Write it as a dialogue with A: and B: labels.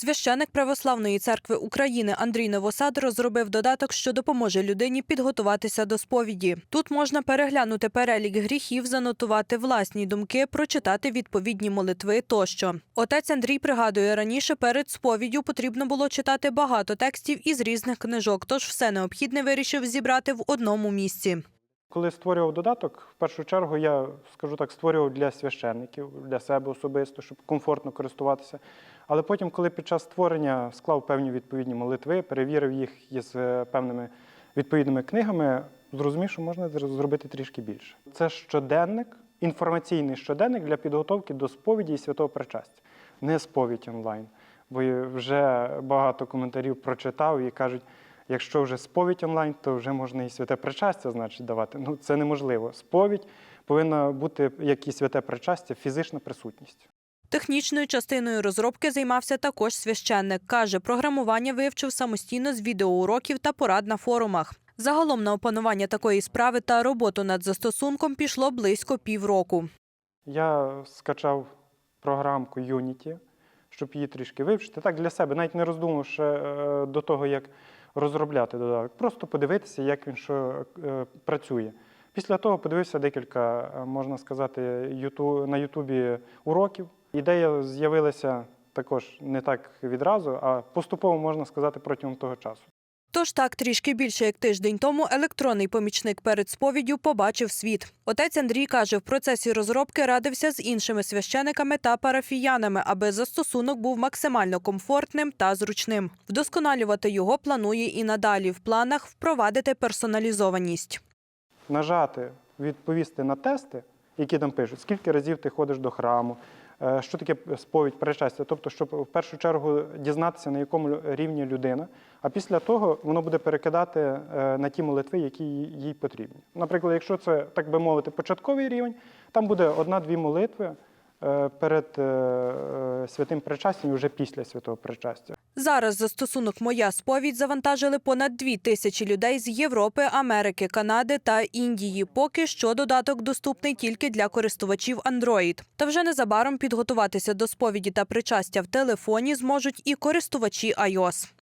A: Священик Православної церкви України Андрій Новосад розробив додаток, що допоможе людині підготуватися до сповіді. Тут можна переглянути перелік гріхів, занотувати власні думки, прочитати відповідні молитви тощо. Отець Андрій пригадує, раніше перед сповіддю потрібно було читати багато текстів із різних книжок, тож все необхідне вирішив зібрати в одному місці.
B: Коли створював додаток, в першу чергу я скажу так, створював для священників, для себе особисто, щоб комфортно користуватися. Але потім, коли під час створення склав певні відповідні молитви, перевірив їх із е, певними відповідними книгами, зрозумів, що можна зробити трішки більше. Це щоденник, інформаційний щоденник для підготовки до сповіді і святого причастя, не сповідь онлайн. Бо вже багато коментарів прочитав і кажуть. Якщо вже сповідь онлайн, то вже можна і святе причастя, значить, давати. Ну, це неможливо. Сповідь повинна бути, як і святе причастя, фізична присутність.
A: Технічною частиною розробки займався також священник. Каже, програмування вивчив самостійно з відеоуроків та порад на форумах. Загалом на опанування такої справи та роботу над застосунком пішло близько півроку.
B: Я скачав програмку Unity, щоб її трішки вивчити. Так для себе, навіть не роздумавши е, до того, як розробляти додаток. Просто подивитися, як він що е, працює. Після того подивився декілька, е, можна сказати, на Ютубі уроків. Ідея з'явилася також не так відразу, а поступово можна сказати протягом того часу.
A: Тож так, трішки більше як тиждень тому електронний помічник перед сповіддю побачив світ. Отець Андрій каже, в процесі розробки радився з іншими священиками та парафіянами, аби застосунок був максимально комфортним та зручним. Вдосконалювати його планує і надалі. В планах впровадити персоналізованість.
B: нажати, відповісти на тести, які там пишуть, скільки разів ти ходиш до храму, що таке сповідь причастя. Тобто, щоб в першу чергу дізнатися, на якому рівні людина, а після того воно буде перекидати е, на ті молитви, які їй потрібні. Наприклад, якщо це, так би мовити, початковий рівень, там буде одна-дві молитви е, перед е, е, святим причастям і вже після святого причастя.
A: Зараз застосунок Моя сповідь завантажили понад дві тисячі людей з Європи, Америки, Канади та Індії. Поки що додаток доступний тільки для користувачів Android. Та вже незабаром підготуватися до сповіді та причастя в телефоні зможуть і користувачі iOS.